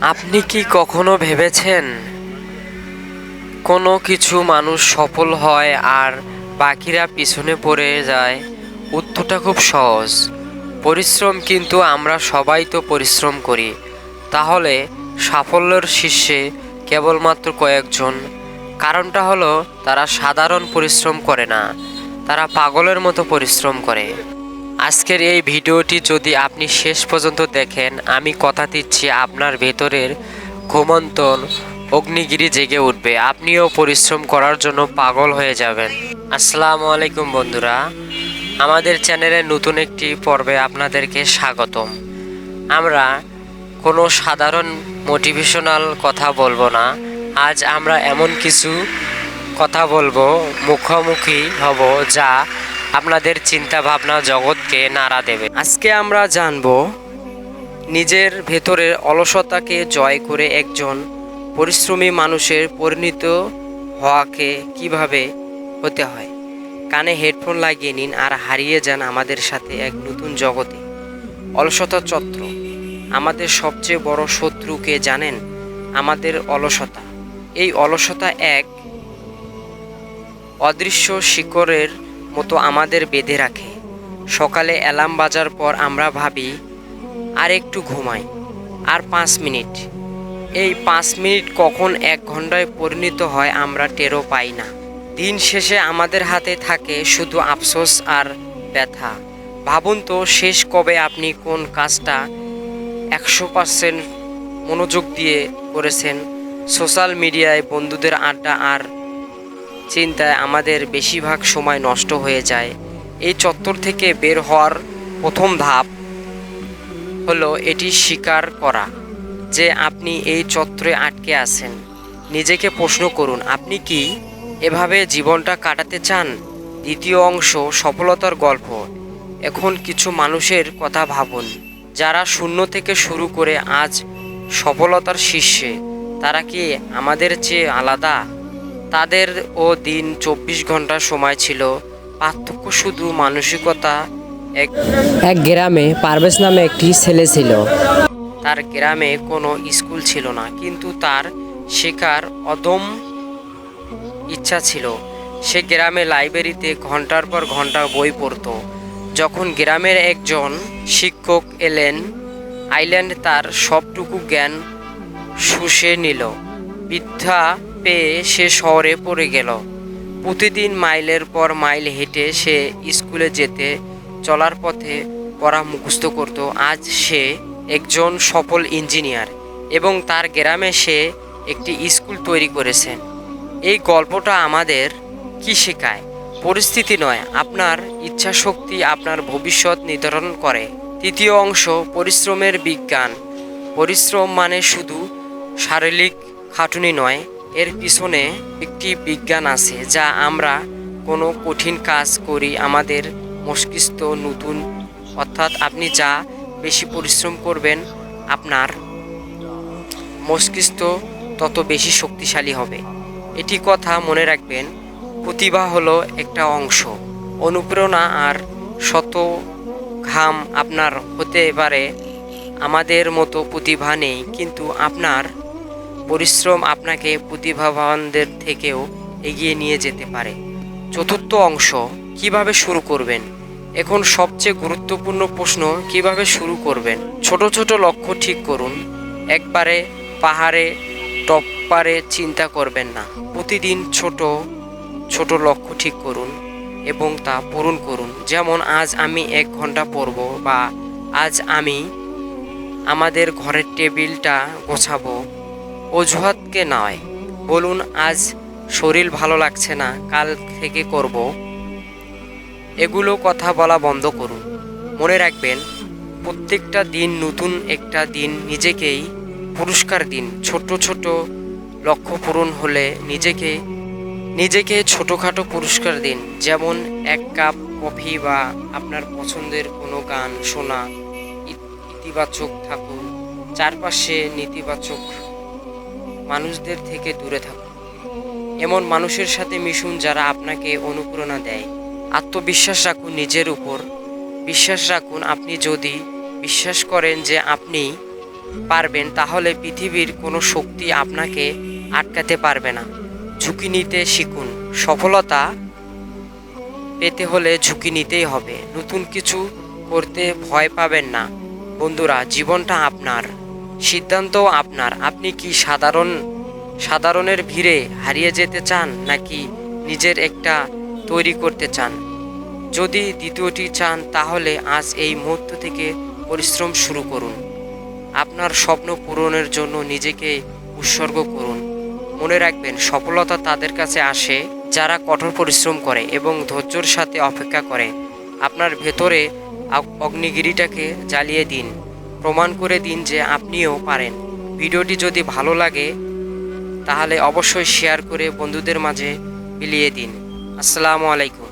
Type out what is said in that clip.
আপনি কি কখনো ভেবেছেন কোনো কিছু মানুষ সফল হয় আর বাকিরা পিছনে পড়ে যায়? উত্তরটা খুব সহজ। পরিশ্রম কিন্তু আমরা সবাই তো পরিশ্রম করি। তাহলে সাফল্যের শীর্ষে কেবলমাত্র কয়েকজন। কারণটা হলো তারা সাধারণ পরিশ্রম করে না। তারা পাগলের মতো পরিশ্রম করে। আজকের এই ভিডিওটি যদি আপনি শেষ পর্যন্ত দেখেন, আমি কথা দিচ্ছি আপনার ভেতরের ঘুমন্তন অগ্নিগিরি জেগে উঠবে। আপনিও পরিশ্রম করার জন্য পাগল হয়ে যাবেন। আসসালামু আলাইকুম বন্ধুরা। আমাদের চ্যানেলে নতুন একটি পর্বে আপনাদেরকে স্বাগতম। আমরা কোনো সাধারণ মোটিভেশনাল কথা বলব না। আজ আমরা এমন কিছু কথা বলব, মুখোমুখি হব যা আপনাদের চিন্তা ভাবনা জগৎকে নাড়া দেবে। আজকে আমরা জানব নিজের ভেতরের অলসতাকে জয় করে একজন পরিশ্রমী মানুষের পরিণত হওয়াকে কীভাবে হতে হয়। কানে হেডফোন লাগিয়ে নিন আর হারিয়ে যান আমাদের সাথে এক নতুন জগতে। অলসতা চত্র আমাদের সবচেয়ে বড় শত্রুকে জানেন? আমাদের অলসতা। এই অলসতা এক অদৃশ্য শিকড়ের মতো আমাদের বেঁধে রাখে। সকালে অ্যালার্ম বাজার পর আমরা ভাবি, আর একটু ঘুমাই, আর পাঁচ মিনিট। এই পাঁচ মিনিট কখন এক ঘন্টায় পরিণত হয় আমরা টেরও পাই না। দিন শেষে আমাদের হাতে থাকে শুধু আফসোস আর ব্যথা। ভাবুন তো, শেষ কবে আপনি কোন কাজটা একশো পার্সেন্ট মনোযোগ দিয়ে করেছেন? সোশ্যাল মিডিয়ায় বন্ধুদের আড্ডা আর চিন্তায় আমাদের বেশিরভাগ সময় নষ্ট হয়ে যায়। এই চত্বর থেকে বের হওয়ার প্রথম ধাপ হলো এটি স্বীকার করা যে আপনি এই চত্বরে আটকে আছেন। নিজেকে প্রশ্ন করুন, আপনি কি এভাবে জীবনটা কাটাতে চান? দ্বিতীয় অংশ, সফলতার গল্প। এখন কিছু মানুষের কথা ভাবুন, যারা শূন্য থেকে শুরু করে আজ সফলতার শীর্ষে, তারা কি আমাদের চেয়ে আলাদা? তাদের ও দিন চব্বিশ ঘণ্টা সময় ছিল। পার্থক্য শুধু মানসিকতা এক এক গ্রামে পারভেজ নামে একটি ছেলে ছিল। তার গ্রামে কোনো স্কুল ছিল না কিন্তু তার শেখার অদম ইচ্ছা ছিল। সে গ্রামে লাইব্রেরিতে ঘণ্টার পর ঘণ্টা বই পড়তো। যখন গ্রামের একজন শিক্ষক এলেন আইল্যান্ড তার সবটুকু জ্ঞান শুষে নিল। বৃদ্ধা পেয়ে সে শহরে পড়ে গেল। প্রতিদিন মাইলের পর মাইল হেঁটে সে স্কুলে যেতে, চলার পথে পড়া মুখস্থ করত। আজ সে একজন সফল ইঞ্জিনিয়ার এবং তার গ্রামে সে একটি স্কুল তৈরি করেছেন এই গল্পটা আমাদের কি শেখায়? পরিস্থিতি নয়, আপনার ইচ্ছা শক্তি আপনার ভবিষ্যৎ নির্ধারণ করে। তৃতীয় অংশ, পরিশ্রমের বিজ্ঞান। পরিশ্রম মানে শুধু শারীরিক খাটুনি নয় এর পিছনে একটি বিজ্ঞান আছে যা আমরা কোনো কঠিন কাজ করি আমাদের মস্তিষ্ক নতুন। অর্থাৎ আপনি যা বেশি পরিশ্রম করবেন, আপনার মস্তিষ্ক তত বেশি শক্তিশালী হবে। এটি কথা মনে রাখবেন, প্রতিভা হলো একটা অংশ। অনুপ্রেরণা আর শত ঘাম আপনার হতে পারে। আমাদের মতো প্রতিভা নেই, কিন্তু আপনার পরিশ্রম আপনাকে প্রতিভাবানদের থেকেও এগিয়ে নিয়ে যেতে পারে। চতুর্থ অংশ, কীভাবে শুরু করবেন? এখন সবচেয়ে গুরুত্বপূর্ণ প্রশ্ন, কীভাবে শুরু করবেন? ছোট ছোট লক্ষ্য ঠিক করুন। একবারে পাহাড়ে টপ্পারে চিন্তা করবেন না। প্রতিদিন ছোট ছোট লক্ষ্য ঠিক করুন এবং তা পূরণ করুন। যেমন, আজ আমি এক ঘণ্টা পড়ব বা আজ আমি আমাদের ঘরের টেবিলটা গোছাবো। অজুহাতকে নয়। বলুন, আজ শরীর ভালো লাগছে না, কাল থেকে করব। এগুলো কথা বলা বন্ধ করুন। মনে রাখবেন, প্রত্যেকটা দিন নতুন একটা দিন নিজেকেই পুরস্কার দিন। ছোট ছোট লক্ষ্য পূরণ হলে নিজেকে নিজেকে ছোটোখাটো পুরস্কার দিন। যেমন এক কাপ কফি বা আপনার পছন্দের কোনো গান, শোনা, ইত- ইতিবাচক থাকুন। চারপাশে নেতিবাচক মানুষদের থেকে দূরে থাকুন। এমন মানুষের সাথে মিশুন যারা আপনাকে অনুপ্রেরণা দেয়। আত্মবিশ্বাস রাখুন নিজের উপর। বিশ্বাস রাখুন আপনি যদি বিশ্বাস করেন যে আপনি পারবেন, তাহলে পৃথিবীর কোনো শক্তি আপনাকে আটকাতে পারবে না। ঝুঁকি নিতে শিখুন। সফলতা পেতে হলে ঝুঁকি নিতেই হবে। নতুন কিছু করতে ভয় পাবেন না। বন্ধুরা, জীবনটা আপনার। সিদ্ধান্তও আপনার। আপনি কি সাধারণ, সাধারণের ভিড়ে হারিয়ে যেতে চান নাকি নিজের একটা তৈরি করতে চান? যদি দ্বিতীয়টি চান, তাহলে আজ এই মুহূর্ত থেকে পরিশ্রম শুরু করুন। আপনার স্বপ্ন পূরণের জন্য নিজেকে উৎসর্গ করুন। মনে রাখবেন, সফলতা তাদের কাছে আসে যারা কঠোর পরিশ্রম করে এবং ধৈর্যর সাথে অপেক্ষা করে। আপনার ভেতরে অগ্নিগিরিটাকে জ্বালিয়ে দিন। প্রমাণ করে দিন যে আপনিও পারেন। ভিডিওটি যদি ভালো লাগে, তাহলে অবশ্যই শেয়ার করে বন্ধুদের মাঝে বিলিয়ে দিন। আসসালামু আলাইকুম।